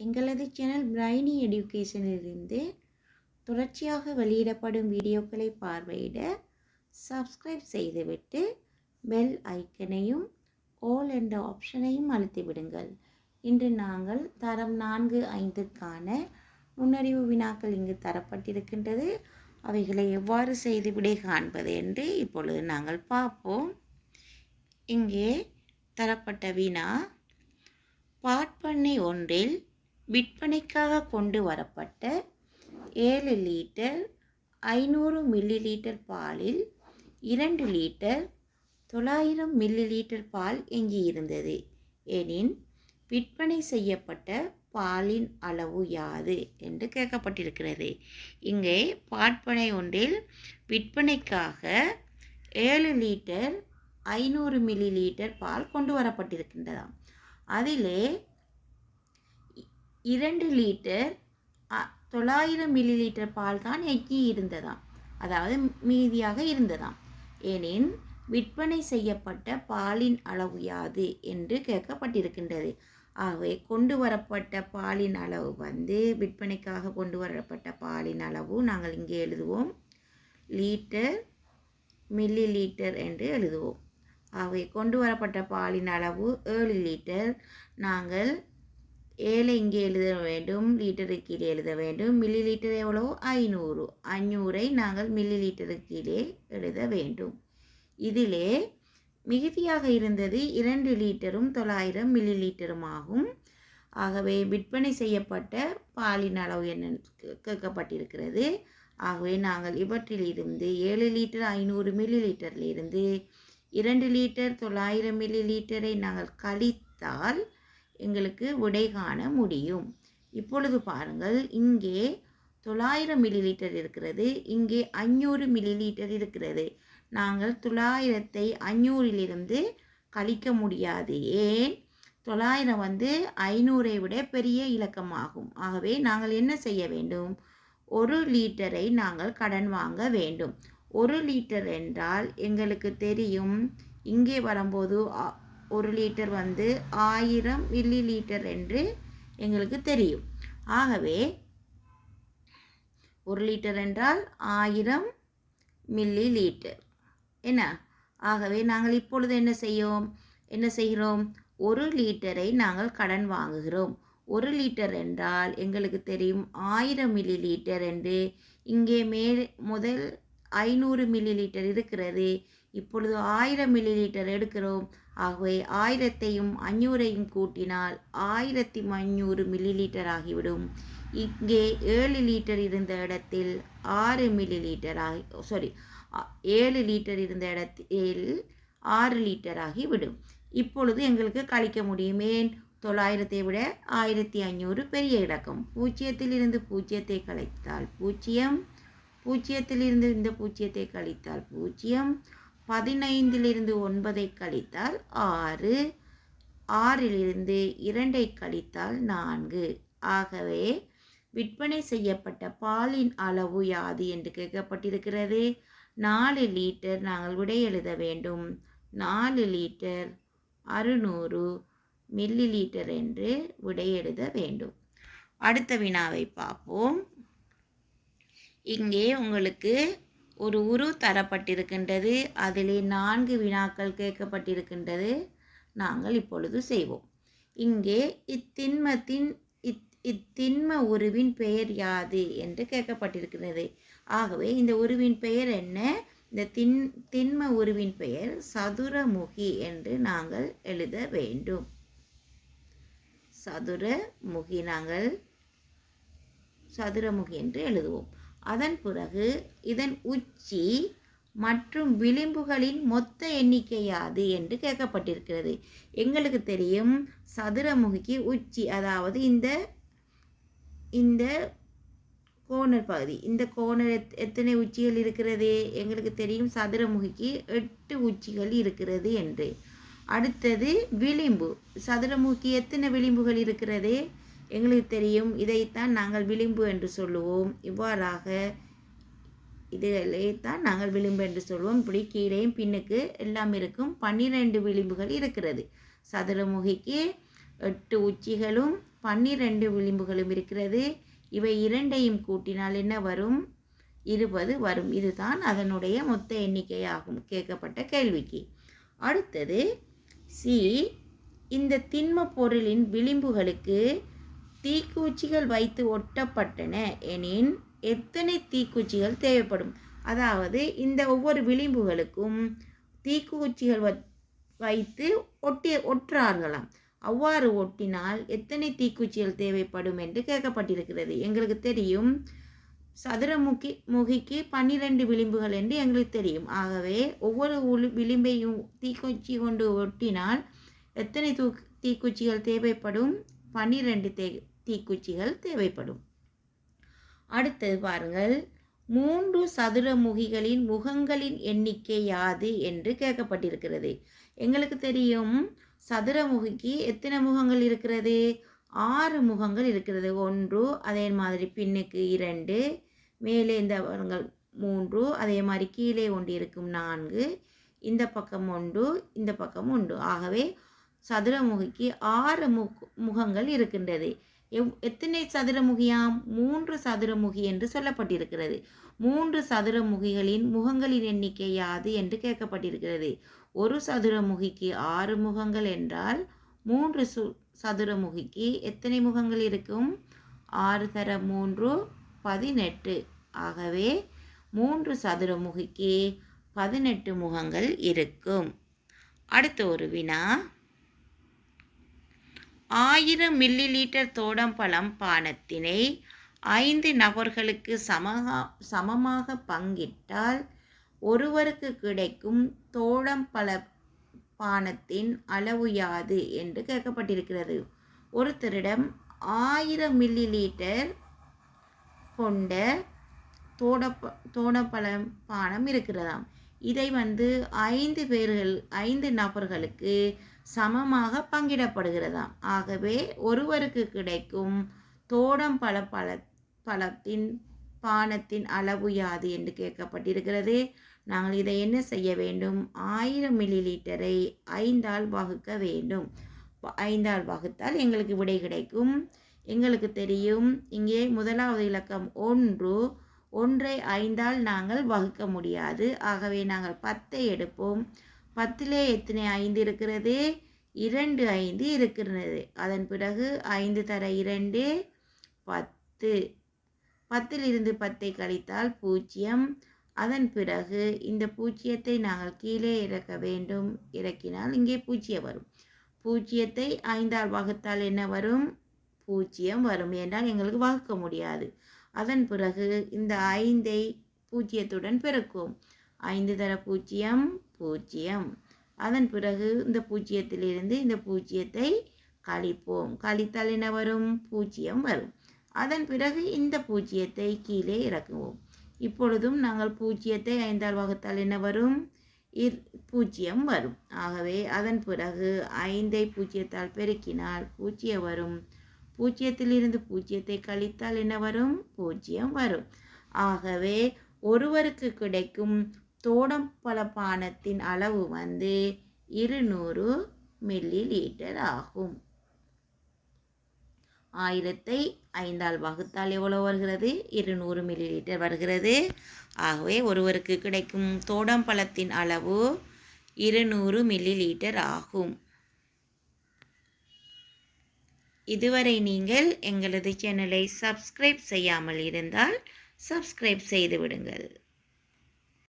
எங்களது channel brainy எடுக்கேஷனிலிருந்து தொடர்ச்சியாக வெளியிடப்படும் வீடியோக்களை பார்வையிட சப்ஸ்கிரைப் செய்துவிட்டு பெல் ஐக்கனையும் ஓல் என்ற ஆப்ஷனையும் அழுத்திவிடுங்கள். இன்று நாங்கள் தரம் நான்கு ஐந்துக்கான நுண்ணறிவு வினாக்கள் இங்கு தரப்பட்டிருக்கின்றது. அவைகளை எவ்வாறு செய்து விடை காண்பது என்று இப்பொழுது நாங்கள் பார்ப்போம். இங்கே தரப்பட்ட வினா பாட்பண்ணை ஒன்றில் விற்பனைக்காக கொண்டு வரப்பட்ட ஏழு லிட்டர் ஐநூறு மில்லி லிட்டர் பாலில் இரண்டு லிட்டர் தொள்ளாயிரம் மில்லி லிட்டர் பால் எஞ்சியிருந்தது. எனின் விற்பனை செய்யப்பட்ட பாலின் அளவு யாது என்று கேட்கப்பட்டிருக்கிறது. இங்கே பாட்பனை ஒன்றில் விற்பனைக்காக ஏழு லிட்டர் ஐநூறு மில்லி லிட்டர் பால் கொண்டு வரப்பட்டிருக்கின்றதாம். அதிலே இரண்டு லிட்டர் தொள்ளாயிரம் மில்லி லிட்டர் பால் தான் எஞ்சி இருந்ததாம். அதாவது மீதியாக இருந்ததாம். எனின் விற்பனை செய்யப்பட்ட பாலின் அளவு யாது என்று கேட்கப்பட்டிருக்கின்றது. ஆகவே கொண்டு வரப்பட்ட பாலின் அளவு வந்து விற்பனைக்காக கொண்டு வரப்பட்ட பாலின் அளவு நாங்கள் இங்கே எழுதுவோம். லீட்டர் மில்லி லீட்டர் என்று எழுதுவோம். ஆகவே கொண்டு வரப்பட்ட பாலின் அளவு ஏழு லிட்டர் நாங்கள் ஏழை இங்கே எழுத வேண்டும் லிட்டரு கீழே எழுத வேண்டும். மில்லி லிட்டர் எவ்வளோ? ஐநூறு. ஐநூறை நாங்கள் மில்லி லிட்டரு கீழே எழுத வேண்டும். இதிலே மிகுதியாக இருந்தது இரண்டு லிட்டரும் தொள்ளாயிரம் மில்லி லிட்டரும் ஆகும். ஆகவே விற்பனை செய்யப்பட்ட பாலின் அளவு என்ன கே- கேட்கப்பட்டிருக்கிறது. ஆகவே நாங்கள் இவற்றிலிருந்து ஏழு லிட்டர் ஐநூறு மில்லி லிட்டரிலிருந்து இரண்டு லிட்டர் தொள்ளாயிரம் மில்லி லிட்டரை நாங்கள் கழித்தால் எங்களுக்கு விடை காண முடியும். இப்பொழுது பாருங்கள் இங்கே தொள்ளாயிரம் மில்லி லிட்டர் இருக்கிறது இங்கே அஞ்சூறு மில்லி லிட்டர் இருக்கிறது. நாங்கள் தொள்ளாயிரத்தை அஞ்சூறிலிருந்து கழிக்க முடியாது. ஏன்? தொள்ளாயிரம் வந்து ஐநூறை விட பெரிய இலக்கமாகும். ஆகவே நாங்கள் என்ன செய்ய வேண்டும்? ஒரு லிட்டரை நாங்கள் கடன் வாங்க வேண்டும். ஒரு லிட்டர் என்றால் எங்களுக்கு தெரியும் இங்கே வரும்போது ஒரு லிட்டர் வந்து ஆயிரம் மில்லி லிட்டர் என்று எங்களுக்கு தெரியும். ஆகவே ஒரு லிட்டர் என்றால் ஆயிரம் மில்லி லிட்டர் என்ன? ஆகவே நாங்கள் இப்பொழுது என்ன செய்யும்? என்ன செய்கிறோம்? ஒரு லிட்டரை நாங்கள் கடன் வாங்குகிறோம். ஒரு லிட்டர் என்றால் எங்களுக்கு தெரியும் ஆயிரம் மில்லி லிட்டர் என்று. இங்கே மேல் முதல் ஐநூறு மில்லி லிட்டர் இருக்கிறது. இப்பொழுது ஆயிரம் மில்லி லிட்டர் எடுக்கிறோம். ஆகவே ஆயிரத்தையும் அஞ்சூறையும் கூட்டினால் ஆயிரத்தி அஞ்சூறு மில்லி லிட்டர் ஆகிவிடும். இங்கே ஏழு லிட்டர் இருந்த இடத்தில் ஆறு மில்லி லிட்டர் ஆகி சாரி ஏழு லிட்டர் இருந்த இடத்தில் ஆறு லிட்டர் ஆகிவிடும். இப்பொழுது எங்களுக்கு கழிக்க முடியும் ஏன்? தொள்ளாயிரத்தை விட ஆயிரத்தி ஐநூறு பெரிய இலக்கம். பூஜ்ஜியத்திலிருந்து பூஜ்ஜியத்தை கழித்தால் பூஜ்ஜியம். பூஜ்ஜியத்திலிருந்து இந்த பூஜ்ஜியத்தை கழித்தால் பூஜ்ஜியம். பதினைந்திலிருந்து ஒன்பதை கழித்தால் ஆறு ஆறிலிருந்து இரண்டை கழித்தால் நான்கு. ஆகவே விற்பனை செய்யப்பட்ட பாலின் அளவு யாது என்று கேட்கப்பட்டிருக்கிறது. நாலு லிட்டர் நாங்கள் விடை எழுத வேண்டும். நாலு லிட்டர் அறுநூறு மில்லி லிட்டர் என்று விடை எழுத வேண்டும். அடுத்த வினாவை பார்ப்போம். இங்கே உங்களுக்கு ஒரு உரு தரப்பட்டிருக்கின்றது. அதிலே நான்கு வினாக்கள் கேட்கப்பட்டிருக்கின்றது. நாங்கள் இப்பொழுது செய்வோம். இங்கே இத்திண்மத்தின் இத் இத்திண்ம உருவின் பெயர் யாது என்று கேட்கப்பட்டிருக்கிறது. ஆகவே இந்த உருவின் பெயர் என்ன? இந்த தின் திண்ம உருவின் பெயர் சதுரமுகி என்று நாங்கள் எழுத வேண்டும். சதுரமுகி நாங்கள் சதுரமுகி என்று எழுதுவோம். அதன் பிறகு இதன் உச்சி மற்றும் விளிம்புகளின் மொத்த எண்ணிக்கை யாது என்று கேட்கப்பட்டிருக்கிறது. எங்களுக்கு தெரியும் சதுரமுகிக்கு உச்சி அதாவது இந்த இந்த கோணர் பகுதி. இந்த கோணர் எத்- எத்தனை உச்சிகள் இருக்கிறது? எங்களுக்கு தெரியும் சதுரமுகிக்கு எட்டு உச்சிகள் இருக்கிறது என்று. அடுத்தது விளிம்பு. சதுரமுகிக்கு எத்தனை விளிம்புகள் இருக்கிறது? எங்களுக்கு தெரியும். இதைத்தான் நாங்கள் விளிம்பு என்று சொல்லுவோம். இவ்வாறாக இதுகளை நாங்கள் விளிம்பு என்று சொல்வோம் இப்படி கீழேயும் பின்னுக்கு எல்லாம் இருக்கும். பன்னிரெண்டு விளிம்புகள் இருக்கிறது. சதுரமுகிக்கு எட்டு உச்சிகளும் பன்னிரெண்டு விளிம்புகளும் இருக்கிறது. இவை இரண்டையும் கூட்டினால் என்ன வரும்? இருபது வரும். இதுதான் அதனுடைய மொத்த எண்ணிக்கையாகும். கேட்கப்பட்ட கேள்விக்கு. அடுத்தது சி இந்த திண்ம பொருளின் விளிம்புகளுக்கு தீக்குச்சிகள் வைத்து ஒட்டப்பட்டன எனின் எத்தனை தீக்குச்சிகள் தேவைப்படும்? அதாவது இந்த ஒவ்வொரு விளிம்புகளுக்கும் தீக்குச்சிகள் வைத்து ஒட்டி ஒற்றார்களாம். அவ்வாறு ஒட்டினால் எத்தனை தீக்குச்சிகள் தேவைப்படும் என்று கேட்கப்பட்டிருக்கிறது. எங்களுக்கு தெரியும். சதுரமுகி முகிக்கு பன்னிரண்டு விளிம்புகள் என்று எங்களுக்கு தெரியும். ஆகவே ஒவ்வொரு விளிம்பையும் தீக்குச்சி கொண்டு ஒட்டினால் எத்தனை தூ தீக்குச்சிகள் தேவைப்படும்? பன்னிரெண்டு தே தீக்குச்சிகள் தேவைப்படும். அடுத்தது பாருங்கள். மூன்று சதுரமுகிகளின் முகங்களின் எண்ணிக்கை யாது என்று கேட்கப்பட்டிருக்கிறது. எங்களுக்கு தெரியும். சதுரமுகிக்கு எத்தனை முகங்கள் இருக்கிறது? ஆறு முகங்கள் இருக்கிறது. ஒன்று அதே மாதிரி பின்னுக்கு இரண்டு. மேலே இந்த மூன்று அதே மாதிரி கீழே ஒன்று இருக்கும். நான்கு. இந்த பக்கம் ஒன்று இந்த பக்கம் ஒன்று. ஆகவே சதுரமுகிக்கு ஆறு முக் முகங்கள் இருக்கின்றது. எவ் எத்தனை சதுரமுகியாம்? மூன்று சதுரமுகி என்று சொல்லப்பட்டிருக்கிறது. மூன்று சதுரமுகிகளின் முகங்களின் எண்ணிக்கை யாது என்று கேட்கப்பட்டிருக்கிறது. ஒரு சதுரமுகிக்கு ஆறு முகங்கள் என்றால் மூன்று சு சதுரமுகிக்கு எத்தனை முகங்கள் இருக்கும்? ஆறு தர மூன்று பதினெட்டு. ஆகவே மூன்று சதுரமுகிக்கு பதினெட்டு முகங்கள் இருக்கும். அடுத்த ஒரு வினா. ஆயிரம் மில்லி லிட்டர் தோடம்பழம் பானத்தினை ஐந்து நபர்களுக்கு சமகா சமமாக பங்கிட்டால் ஒருவருக்கு கிடைக்கும் தோடம்பழ பானத்தின் அளவு யாது என்று கேட்கப்பட்டிருக்கிறது. ஒருத்தரிடம் ஆயிரம் மில்லி லிட்டர் கொண்ட தோடப்ப தோடப்பழம் பானம் இருக்கிறதாம். இதை வந்து ஐந்து பேர்கள் ஐந்து நபர்களுக்கு சமமாக பங்கிடப்படுகிறதாம். ஆகவே ஒருவருக்கு கிடைக்கும் தோடம் பல பல பழத்தின் பானத்தின் அளவு யாது என்று கேட்கப்பட்டிருக்கிறது. நாங்கள் இதை என்ன செய்ய வேண்டும்? ஆயிரம் மில்லி லிட்டரை ஐந்தால் வகுக்க வேண்டும். ஐந்தால் வகுத்தால் எங்களுக்கு விடை கிடைக்கும். எங்களுக்கு தெரியும். இங்கே முதலாவது இலக்கம் ஒன்று. ஒன்றை ஐந்தால் நாங்கள் வகுக்க முடியாது. ஆகவே நாங்கள் பத்தை எடுப்போம். பத்திலே எத்தனை ஐந்து இருக்கிறது? இரண்டு ஐந்து இருக்கிறது. அதன் பிறகு ஐந்து தர இரண்டு பத்து. பத்திலிருந்து பத்தை கழித்தால் பூஜ்ஜியம். அதன் பிறகு இந்த பூஜ்ஜியத்தை நாங்கள் கீழே இறக்க வேண்டும். இறக்கினால் இங்கே பூஜ்ஜியம் வரும். பூஜ்ஜியத்தை ஐந்தால் வகுத்தால் என்ன வரும்? பூஜ்ஜியம் வரும். என்றால் எங்களுக்கு வகுக்க முடியாது. அதன் பிறகு இந்த ஐந்தை பூஜ்ஜியத்துடன் பெருக்கும் ஐந்து தர பூஜ்ஜியம் பூஜ்ஜியம். அதன் பிறகு இந்த பூஜ்ஜியத்திலிருந்து இந்த பூஜ்ஜியத்தை கழிப்போம். கழித்தால் என்ன வரும்? பூஜ்ஜியம் வரும். அதன் பிறகு இந்த பூஜ்ஜியத்தை கீழே இறக்குவோம். இப்பொழுதும் நாங்கள் பூஜ்ஜியத்தை ஐந்தால் வகுத்தால் என்ன வரும்? இர் பூஜ்ஜியம் வரும். ஆகவே அதன் பிறகு ஐந்தை பூஜ்ஜியத்தால் பெருக்கினால் பூஜ்ஜியம் வரும். பூஜ்ஜியத்திலிருந்து பூஜ்ஜியத்தை கழித்தால் என்ன வரும்? பூஜ்ஜியம் வரும். ஆகவே ஒருவருக்கு கிடைக்கும் தோடம் பலபானத்தின் அளவு வந்து இருநூறு மில்லி லீட்டர் ஆகும். ஆயிரத்தை ஐந்தால் வகுத்தால் எவ்வளோ வருகிறது? இருநூறு மில்லி லீட்டர் வருகிறது. ஆகவே ஒருவருக்கு கிடைக்கும் தோடம்பழத்தின் அளவு இருநூறு மில்லி லீட்டர் ஆகும். இதுவரை நீங்கள் எங்களது சேனலை சப்ஸ்கிரைப் செய்யாமல் இருந்தால் சப்ஸ்கிரைப் செய்து விடுங்கள்.